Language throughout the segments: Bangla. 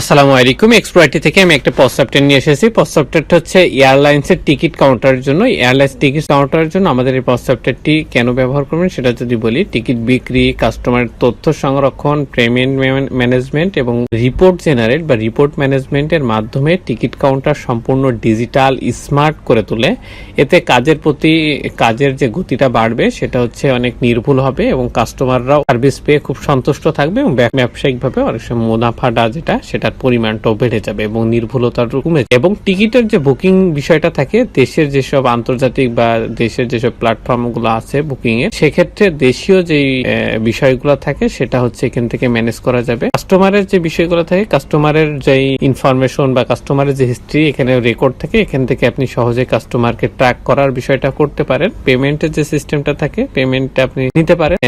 আসসালামু আলাইকুম। এক্সপ্রাইটি থেকে আমি একটা পসঅ্যাপটের নিয়ে এসেছি। পসঅ্যাপটেরটা হচ্ছে এয়ারলাইন্সের টিকিট কাউন্টারের জন্য। এয়ারলাইন্স টিকিট কাউন্টারের জন্য আমাদের এই পসঅ্যাপটেরটি কেন ব্যবহার করবেন সেটা যদি বলি টিকিট বিক্রি কাস্টমার তথ্য সংরক্ষণ পেমেন্ট ম্যানেজমেন্ট এবং রিপোর্ট জেনারেট বা রিপোর্ট ম্যানেজমেন্টের মাধ্যমে টিকিট কাউন্টার সম্পূর্ণ ডিজিটাল স্মার্ট করে তোলে। এতে কাজের প্রতি, কাজের যে গতিটা বাড়বে সেটা হচ্ছে অনেক নির্ভুল হবে এবং কাস্টমাররাও সার্ভিস পেয়ে খুব সন্তুষ্ট থাকবে এবং ব্যবসায়িকভাবে অনেক সময় মুনাফাটা যেটা সেটার পরিমাণটাও বেড়ে যাবে এবং নির্ভুলতার কমে। এবং টিকিটের যে বুকিং বিষয়টা থাকে, দেশের যেসব আন্তর্জাতিক বা দেশের যেসব প্ল্যাটফর্মগুলো আছে বুকিং এর সেক্ষেত্রে দেশীয় যে বিষয়গুলো থাকে, সেটা হচ্ছে এখান থেকে ম্যানেজ করা যাবে। কাস্টমারের যে বিষয়গুলো থাকে, কাস্টমারের যে ইনফরমেশন বা কাস্টমারের যে হিস্ট্রি এখানে রেকর্ড থাকে, এখান থেকে আপনি সহজে কাস্টমারকে ট্র্যাক করার বিষয়টা করতে পারেন। পেমেন্টের যে সিস্টেমটা থাকে, পেমেন্টটা আপনি নিতে পারেন।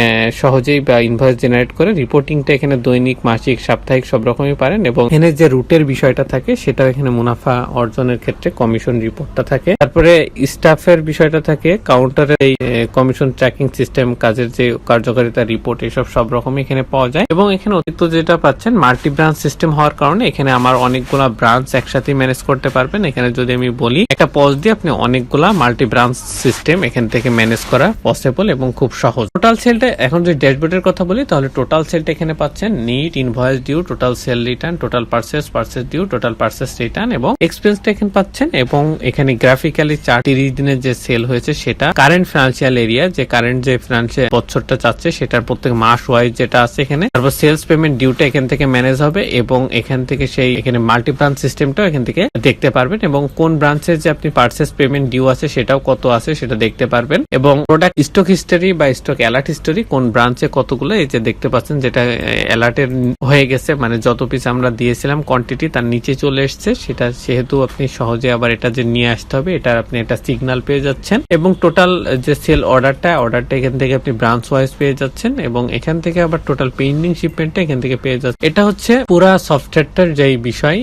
সহজেই বা ইনভয়েস জেনারেট করে রিপোর্টিংটা এখানে দৈনিক, মাসিক, সাপ্তাহিক সব রকমই পারেন এবং এখানে যে রুটের বিষয়টা থাকে, সেটাও এখানে মুনাফা অর্জনের ক্ষেত্রে কমিশন রিপোর্টটা থাকে। তারপরে স্টাফের বিষয়টা থাকে কাউন্টারের এই কমিশন ট্র্যাকিং সিস্টেম কাজের যে কার্যকারিতা রিপোর্ট এসব সব রকম এখানে পাওয়া যায়। এবং এখানে অতিরিক্ত যেটা পাচ্ছেন মাল্টি ব্রাঞ্চ সিস্টেম হওয়ার কারণে এখানে আমার অনেকগুলা ব্রাঞ্চ একসাথে ম্যানেজ করতে পারবেন। এখানে যদি আমি বলি, একটা পজ দিয়ে আপনি অনেকগুলা মাল্টি ব্রাঞ্চ সিস্টেম এখান থেকে ম্যানেজ করা পসিবল এবং খুব সহজ। টোটাল সেলটা এখন যদি ড্যাশবোর্ডের কথা বলি, তাহলে টোটাল সেলটা এখানে পাচ্ছেন net invoice due total sale return total purchase purchase due total purchase return এবং এক্সপেন্সটা এখানে পাচ্ছেন এবং এখানে গ্রাফিক্যালি চার তিরিশ দিনের যে সেল হয়েছে সেটা কারেন্ট ফিনান্সিয়াল এরিয়া যে কারেন্ট যে ফিনান্সিয়াল বছরটা চাচ্ছে সেটার প্রত্যেক মাস ওয়াইজ যেটা আছে এখানে। তারপর সেলস পেমেন্ট ডিউটা এখান থেকে ম্যানেজ হবে এবং এখান থেকে সেই এখানে মাল্টি ব্রাঞ্চ সিস্টেমটাও এখান থেকে দেখতে পারবেন এবং কোন ব্রাঞ্চের যে আপনি পার্সেস পেমেন্ট ডিউ আছে সেটাও কত আছে সেটা দেখতে পারবেন এবং প্রোডাক্ট স্টক হিস্টোরি বা স্টক অ্যালার্ট হিস্টোরি কোন ব্রাঞ্চে কতগুলো এই যে দেখতে পাচ্ছেন যেটা অ্যালার্টের হয়ে গেছে মানে যত পিস আমরা দিয়েছিলাম কোয়ান্টিটি তার নিচে চলে এসছে। সেটা সেহেতু আপনি সহজে আবার এটা যে নিয়ে আসতে হবে, এটা আপনি একটা সিগন্যাল পেয়ে যাচ্ছেন। এবং টোটাল যে সেল অর্ডারটা অর্ডারটা এখান থেকে আপনি ব্রাঞ্চ ওয়াইজ পেয়ে যাচ্ছেন এবং এখান থেকে আবার টোটাল পেন্ডিং শিপমেন্টটা এখান থেকে পেয়ে যাচ্ছেন। এটা হচ্ছে পুরা সফটওয়্যারটার যে বিষয়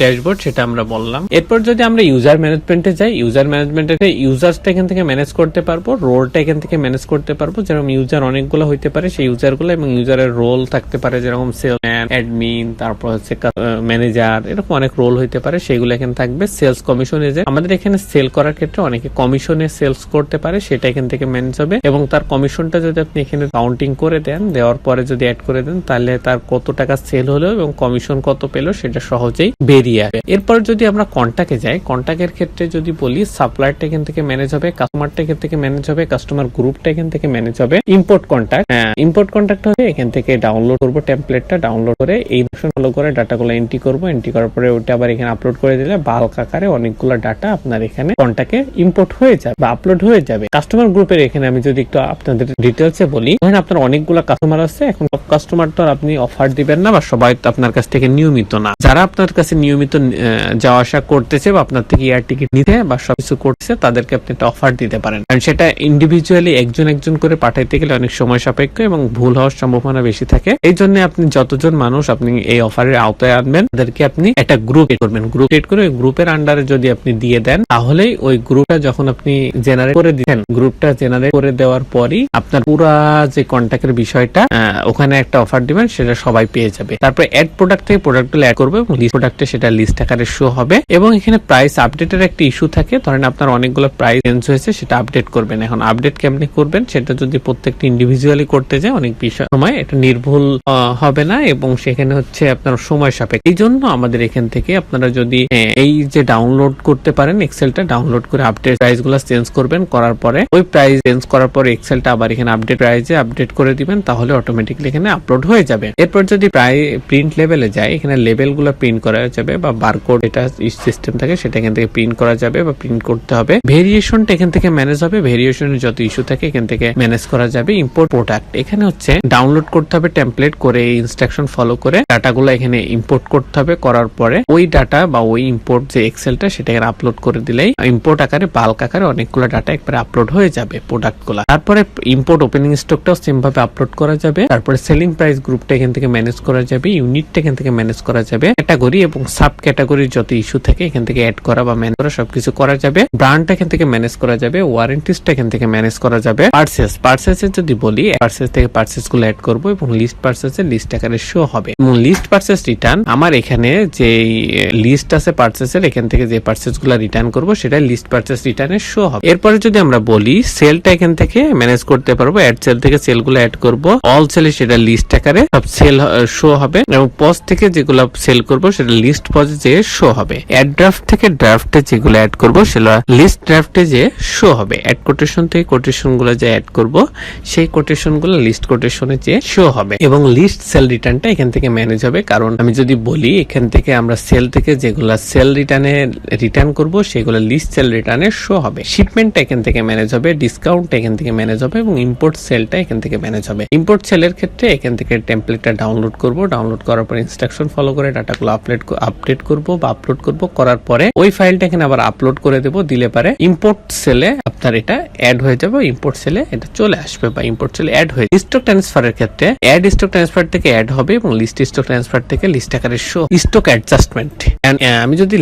ড্যাশবোর্ড সেটা আমরা বললাম। এরপর যদি আমরা ইউজার ম্যানেজমেন্টে যাই ইউজার ম্যানেজমেন্টে ইউজার্সটা এখান থেকে ম্যানেজ করতে পারব রোলটা এখান থেকে ম্যানেজ করতে পারব, যেরকম ইউজার অনেকগুলো হইতে পারে, সেই ইউজারগুলো এবং ইউজারের রোল থাকতে পারে, যেরকম সেলম্যান অ্যাডমিন তারপর হচ্ছে ম্যানেজার, এরকম অনেক রোল হইতে পারে, সেগুলো এখানে থাকবে। Sales commission agent. আমাদের এখানে সেল করার ক্ষেত্রে অনেকে কমিশনে সেলস করতে পারে, সেটা এখান থেকে ম্যানেজ হবে। এবং তার কমিশনটা যদি আপনি এখানে কাউন্টিং করে দেন, দেওয়ার পরে যদি অ্যাড করে দেন, তাহলে তার কত টাকা সেল হলো এবং কমিশন কত পেল, সেটা সহজেই বেরিয়ে আসবে। এরপর যদি আমরা কন্টাকে যাই কন্টাক্টের ক্ষেত্রে যদি বলি সাপ্লায়ারটা এখান থেকে ম্যানেজ হবে কাস্টমারটা এখান থেকে ম্যানেজ হবে কাস্টমার গ্রুপটা এখান থেকে ম্যানেজ হবে। ইম্পোর্ট কন্ট্যাক্ট ইম্পোর্ট কন্ট্যাক্ট হবে এখান থেকে ডাউনলোড করব টেমপ্লেটটা ডাউনলোড করে এই ফলো করে ডাটাগুলো এন্ট্রি করব। এন্ট্রি করার পরে ওটা আবার এখানে আপলোড করে দিলে বাল্ক আকারে অনেকগুলো ডাটা আপনার এখানে কন্ট্যাক্টে ইম্পোর্ট হয়ে যাবে বা আপলোড হয়ে যাবে। কাস্টমার গ্রুপের এখানে আমি যদি একটু আপনাদের ডিটেলসে বলি ধরেন আপনার অনেকগুলো কাস্টমার আছে। এখন সব কাস্টমার তো আপনি অফার দিবেন না বা সবাই তো আপনার কাছ থেকে নিয়মিত না। যারা আপনার কাছে নিয়মিত যাওয়া আসা করতেছে বা আপনার থেকে এয়ার টিকিট নিতে বা সবকিছু করতেছে, তাদেরকে আপনি একটা অফার দিতে পারেন। কারণ সেটা ইন্ডিভিজুয়ালি একজন একজন করে পাঠাইতে গেলে অনেক সময় সাপেক্ষ এবং ভুল হওয়ার সম্ভাবনা বেশি থাকে। এই জন্য আপনি যতজন মানুষ আপনি এই অফারের আওতায় আনবেন। তাদেরকে আপনি একটা গ্রুপ করবেন। গ্রুপ ক্রিয়েট করে গ্রুপের আন্ডারে যদি আপনি দিয়ে দেন, তাহলেই ওই গ্রুপটা যখন আপনি জেনারেট করে দিচ্ছেন গ্রুপটা জেনারেট করে দেওয়ার পরই আপনার পুরা যে কন্ট্যাক্টের বিষয়টা ওখানে একটা অফার দিবেন, সেটা সবাই পেয়ে যাবে। তারপরে অ্যাড প্রোডাক্ট থেকে প্রোডাক্টগুলো অ্যাড করবে এবং লিস্ট প্রোডাক্টে সেটা লিস্ট আকারে শো হবে এবং এখানে প্রাইস আপডেটের একটা ইস্যু থাকে। ধরেন আপনার অনেকগুলো প্রাইস চেঞ্জ হয়েছে, সেটা আপডেট করবেন। এখন আপডেট কেমনি করবেন, সেটা যদি প্রত্যেকটা ইন্ডিভিজুয়ালি করতে যায়, অনেক বিষয় সময় এটা নির্ভুল হবে না এবং সেখানে হচ্ছে আপনার সময় সাপেক্ষ। এই জন্য আমাদের এখান থেকে আপনারা যদি এই যে ডাউনলোড করতে পারেন এক্সেলটা ডাউনলোড করে আপডেট প্রাইসগুলো চেঞ্জ করবেন, করার পরে ওই প্রাইস চেঞ্জ করার পরে এক্সেলটা আবার এখানে আপডেট প্রাইসে আপডেট করে দিবেন, তাহলে অটোমেটিকলি এখানে আপলোড হয়ে যাবে। এরপর যদি প্রায় প্রিন্ট লেভেলে যায়, এখানে লেভেলগুলো প্রিন্ট করা যাবে বা বারকোড এটা সিস্টেম থাকে, সেটা এখান থেকে প্রিন্ট করা যাবে বা প্রিন্ট করতে হবে। ভেরিয়েশনটা এখান থেকে ম্যানেজ হবে। ভেরিয়েশনের যত ইস্যু থাকে, এখান থেকে ম্যানেজ করা যাবে। ইম্পোর্ট প্রোডাক্ট এখানে হচ্ছে ডাউনলোড করতে হবে টেমপ্লেট করে ইনস্ট্রাকশন ফলো করে ডাটাগুলো এখানে ইম্পোর্ট করতে হবে, করার পরে ওই ডাটা বা ওই ইম্পোর্ট যে এক্সেলটা সেটা এখানে আপলোড করে দিলেই ইম্পোর্ট আকারে বাল্ক আকারে অনেকগুলো ডাটা একবারে আপলোড হয়ে যাবে প্রোডাক্টগুলা তারপরে ইম্পোর্ট ওপেনিং স্টকটাও সেম ভাবে আপলোড করা যাবে। তারপরে সেলিং প্রাইস গ্রুপটা এখান থেকে ম্যানেজ করা যাবে ইউনিটটা এখান থেকে ম্যানেজ করা যাবে। ক্যাটাগরি এবং সাব ক্যাটাগরির যত ইস্যু থাকে এখান থেকে অ্যাড করা বা ম্যানেজ করা সবকিছু করা যাবে। ব্র্যান্ডটা এখান থেকে ম্যানেজ করা যাবে ওয়ারেন্টিসটা এখান থেকে ম্যানেজ করা যাবে। পার্সেস পার্সেসের যদি বলি পার্সেস থেকে পার্সেসগুলো অ্যাড করব এবং লিস্ট পার্সেসের লিস্ট আকারে শো হবে। এবং লিস্ট পার্সেস রিটার্ন আমার এখানে যে লিস্ট আছে পার্চেসের এখান থেকে যে পার্চেসগুলো রিটার্ন করব, সেটা লিস্ট পার্চেস রিটার্নের শো হবে। এরপরে যদি আমরা বলি সেলটা এখান থেকে ম্যানেজ করতে পারব অ্যাড সেল থেকে সেলগুলো অ্যাড করব। অল সেলে সেটা লিস্ট আকারে সব সেল শো হবে এবং পজ থেকে যেগুলো সেল করব, সেটা লিস্ট পজে যে শো হবে। অ্যাড ড্রাফট থেকে ড্রাফটে যেগুলো অ্যাড করব, সেগুলো লিস্ট ড্রাফটে যে শো হবে। অ্যাড কোটেশন থেকে কোটেশনগুলো যে অ্যাড করব, সেই কোটেশনগুলো লিস্ট কোটেশনে যে শো হবে এবং লিস্ট সেল রিটার্নটা এখান থেকে ম্যানেজ হবে, কারণ আমি যদি বলি, এখান থেকে আমরা সেল থেকে যেগুলো সেল রিটার্নে রিটার্ন করব, সেগুলো লিস্ট সেল রিটার্নে শো হবে। শিপমেন্টটা এখান থেকে ম্যানেজ হবে ডিসকাউন্টটা এখান থেকে ম্যানেজ হবে এবং ইম্পোর্ট সেলটা এখান থেকে ম্যানেজ হবে। ইম্পোর্ট সেলের ক্ষেত্রে এখান থেকে টেমপ্লেটটা ডাউনলোড করব। ডাউনলোড করার পর ইনস্ট্রাকশন ফলো করে ডাটাগুলো আপলোড আপডেট করব বা আপলোড করব। করার পরে ওই ফাইলটা এখানে আবার আপলোড করে দেব। দিলে পারে ইম্পোর্ট সেলে আপনার এটা অ্যাড হয়ে যাবে ইম্পোর্ট সেলে এটা চলে আসবে বা ইম্পোর্ট সেলে অ্যাড হয়ে স্টক ট্রান্সফারের ক্ষেত্রে অ্যাড স্টক ট্রান্সফার থেকে অ্যাড হবে এবং লিস্ট স্টক ট্রান্সফার থেকে লিস্ট আকারে শো স্টক অ্যাডজাস্টমেন্ট আমি যদি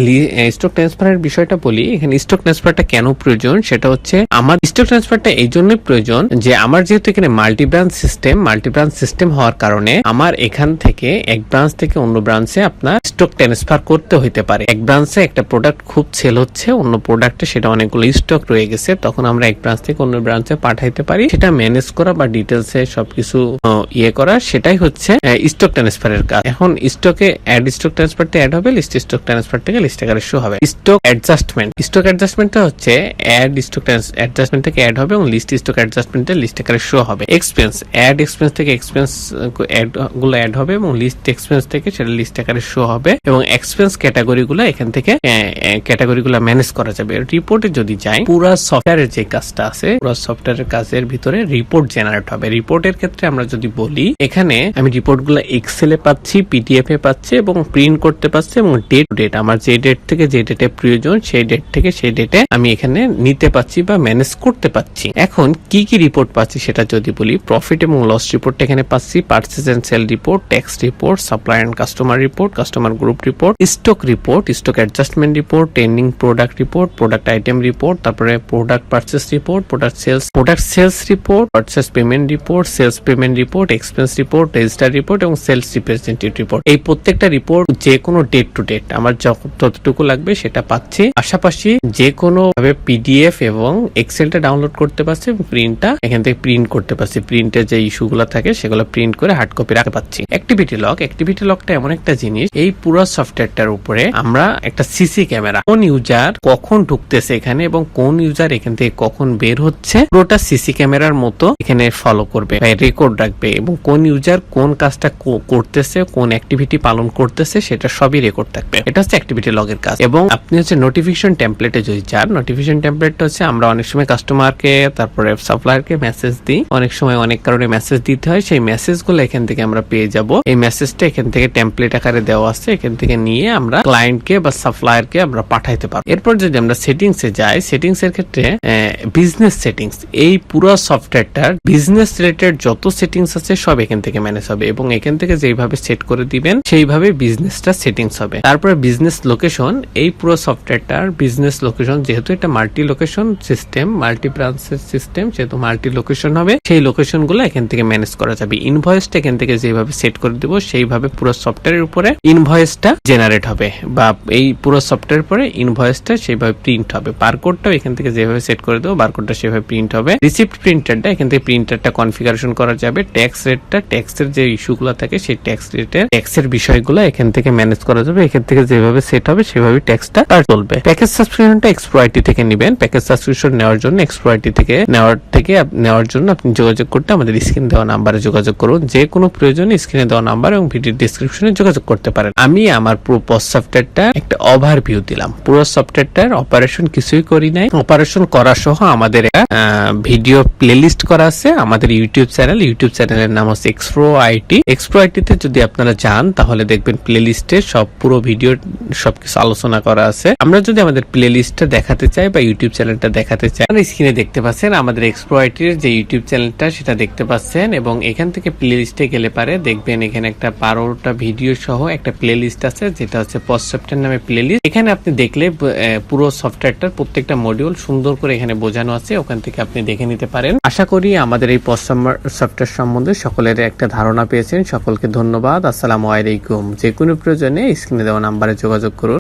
স্টক ট্রান্সফারের বিষয়টা বলি, এখানে স্টক ট্রান্সফারটা কেন প্রয়োজন? সেটা হচ্ছে আমার স্টক ট্রান্সফারটা এই জন্যই প্রয়োজন যে আমার যেহেতু এখানে multi branch system multi branch system হওয়ার কারণে আমার এখান থেকে এক ব্রাঞ্চ থেকে অন্য ব্রাঞ্চে আপনার স্টক ট্রান্সফার করতে হইতে পারে। এক ব্রাঞ্চে একটা প্রোডাক্ট খুব সেল হচ্ছে, অন্য প্রোডাক্টে সেটা অনেকগুলো স্টক রয়ে গেছে, তখন আমরা এক ব্রাঞ্চ থেকে অন্য ব্রাঞ্চে পাঠাইতে পারি। সেটা ম্যানেজ করা বা ডিটেলসে সবকিছু ইয়ে করা, সেটাই হচ্ছে স্টক ট্রান্সফারের কাজ। এখন স্টকে অ্যাড স্টক ট্রান্সফারটা অ্যাড হবে লিস্ট স্টক ট্রান্সফার থেকে লিস্ট আকারে শো হবে। স্টক অ্যাডজাস্টমেন্ট স্টক অ্যাডজাস্টমেন্টটা হচ্ছে অ্যাড স্টক অ্যাডজাস্টমেন্ট থেকে অ্যাড হবে এবং লিস্ট স্টক অ্যাডজাস্টমেন্টে লিস্ট আকারে শো হবে। এক্সপেন্স অ্যাড এক্সপেন্স থেকে এক্সপেন্স অ্যাডগুলো অ্যাড হবে এবং লিস্ট এক্সপেন্স থেকে সেটা লিস্ট আকারে শো হবে এবং এক্সপেন্স ক্যাটাগরি গুলো এখান থেকে ক্যাটাগরি গুলো ম্যানেজ করা যাবে। রিপোর্টে যদি যাই, পুরো সফটওয়্যারের যে কাজটা আছে, পুরো সফটওয়্যারের কাজের ভিতরে রিপোর্ট জেনারেট হবে। রিপোর্টের ক্ষেত্রে আমরা যদি বলি, এখানে আমি রিপোর্টগুলো এক্সেলে পাচ্ছি পিডিএফ এ পাচ্ছি এবং প্রিন্ট করতে পারছি এবং ডেট ডেট আমার যে ডেট থেকে যে ডেটে প্রয়োজন, সেই ডেট থেকে সেই ডেটে আমি এখানে নিতে পাচ্ছি বা ম্যানেজ করতে পাচ্ছি এখন কি কি রিপোর্ট পাচ্ছি সেটা যদি বলি প্রফিট এবং লস রিপোর্ট এখানে পাচ্ছি purchase and sale report tax report supply and customer report customer group report stock report stock adjustment report trending product report product item report তারপরে product purchase report product sales product sales report purchase payment report sales payment report expense report register report এবং সেলস রিপ্রেজেন্টেটিভ রিপোর্ট এই প্রত্যেকটা রিপোর্ট যে কোনো ডেট টু ডেট আমার যত- যতটুকু লাগবে সেটা পাচ্ছি। পাশাপাশি যে কোনো ভাবে পিডিএফ এবং এক্সেলটা ডাউনলোড করতে পারছি প্রিন্টটা এখান থেকে প্রিন্ট করতে পারছি। প্রিন্টের যে ইস্যুগুলো থাকে সেগুলো প্রিন্ট করে হার্ড কপি রাখতে পাচ্ছি অ্যাক্টিভিটি লক অ্যাক্টিভিটি লকটা এমন একটা জিনিস, এই পুরো সফটওয়্যারটার উপরে আমরা একটা সিসি ক্যামেরা কোন ইউজার কখন ঢুকতেছে এখানে এবং কোন ইউজার এখান থেকে কখন বের হচ্ছে, পুরোটা সিসি ক্যামেরার মতো এখানে ফলো করবে রেকর্ড রাখবে এবং কোন ইউজার কোন কাজটা করতেছে, কোন অ্যাক্টিভিটি পালন করতেছে সেটা সবই রেকর্ড থাকবে। এটা হচ্ছে অ্যাক্টিভিটি লগের কাজ। এবং আপনি হচ্ছে নোটিফিকেশন টেমপ্লেটে যদি যান নোটিফিকেশন টেমপ্লেটটা হচ্ছে আমরা অনেক সময় কাস্টমারকে তারপরে সাপ্লায়ারকে মেসেজ দিই। অনেক সময় অনেক কারণে মেসেজ দিতে হয় সেই মেসেজগুলো এখান থেকে আমরা পেয়ে যাব। এই মেসেজটা এখান থেকে টেমপ্লেট আকারে দেওয়া আছে এখান থেকে নিয়ে আমরা ক্লায়েন্টকে বা সাপ্লায়ারকে আমরা পাঠাইতে পারব। এরপর যদি আমরা সেটিংস এ যাই সেটিংস এর ক্ষেত্রে বিজনেস সেটিংস এই পুরো সফটওয়্যারটার বিজনেস রিলেটেড যত সেটিংস আছে সব এখান থেকে ম্যানেজ হবে। এবং এখান থেকে যেভাবে সেট করে দিবেন সেইভাবে বিজনেসটা সেটিংস হবে। তারপরে বিজনেস লোকেশন এই পুরো সফটওয়্যারটার বিজনেস লোকেশন যেহেতু এটা মাল্টি লোকেশন সিস্টেম মাল্টি ব্রাঞ্চের সিস্টেম যেহেতু মাল্টি লোকেশন হবে, সেই লোকেশনগুলো এখান থেকে ম্যানেজ করা যাবে। ইনভয়েসটা এখান থেকে যেভাবে সেট করে দিব, সেইভাবে পুরো সফটওয়্যারের উপরে ইনভয়েসটা জেনারেট হবে বা এই পুরো সফটওয়্যার পরে ইনভয়েসটা সেইভাবে প্রিন্ট হবে। বারকোডটাও এখান থেকে যেভাবে সেট করে দেবো বারকোডটা সেভাবে প্রিন্ট হবে। রিসিপ্ট প্রিন্টারটা এখান থেকে প্রিন্টারটা কনফিগারেশন করা যাবে। ট্যাক্স রেটটা ট্যাক্সের যে ইস্যুগুলো থাকে, সেই ট্যাক্স রেটের ট্যাক্সের বিষয়গুলো এখান থেকে ম্যানেজ করা যাবে। এখান থেকে যেভাবে সেট হবে, সেভাবে ট্যাক্সটা আর চলবে। প্যাকেজ সাবস্ক্রিপশনটা এক্সপ্রোআইটি থেকে নেবেন। প্যাকেজ সাবস্ক্রিপশন নেওয়ার জন্য এক্সপ্রোআইটি থেকে নেওয়ার থেকে নেওয়ার জন্য আপনি যোগাযোগ করতে আমাদের স্ক্রিন দেওয়া নাম্বারে যোগাযোগ করুন। যে কোনো প্রয়োজনে স্ক্রিনে দেওয়া নাম্বার এবং ভিডিও ডিসক্রিপশনে যোগাযোগ করতে পারেন। আমি আমার পুরো পস সফটওয়্যারটা একটা ওভারভিউ দিলাম। পুরো সফটওয়্যারটার অপারেশন কিছুই করি নাই। অপারেশন করা সহ আমাদের ভিডিও প্লেলিস্ট করা আছে। আমাদের ইউটিউব চ্যানেল ইউটিউব চ্যানেলের নাম হচ্ছে এক্সপ্রো আইটি এক্সপ্রো আইটিতে যদি আপনারা যান তাহলে দেখবেন প্লেলিস্টে সব পুরো ভিডিও সবকিছু আলোচনা করা আছে। আমরা যদি আমাদের প্লেলিস্টটা দেখাতে চাই বা ইউটিউব চ্যানেলটা দেখাতে চাই স্ক্রিনে দেখতে পাচ্ছেন আমাদের এক্সপ্রো যে ইউটিউব চ্যানেলটা সেটা দেখতে পাচ্ছেন এবং এখান থেকে প্লেলিস্টে গেলে পারে দেখবেন এখানে একটা বারোটা ভিডিও সহ একটা প্লেলিস্ট আছে, যেটা হচ্ছে সফটওয়্যার নামে প্লেলিস্ট এখানে আপনি দেখলে পুরো সফটওয়্যারটার প্রত্যেকটা মডিউল সুন্দর করে এখানে বোঝানো আছে, ওখান থেকে আপনি দেখে নিতে পারেন। আশা করি আমাদের এই পস্ট সফটওয়্যার সম্বন্ধে সকলের একটা ধারণা পেয়েছেন। সকলকে ধন্যবাদ। আসসালামু আলাইকুম। আলাইকুম। যে কোনো প্রয়োজনে স্ক্রিনে দেওয়া নাম্বারে যোগাযোগ করুন।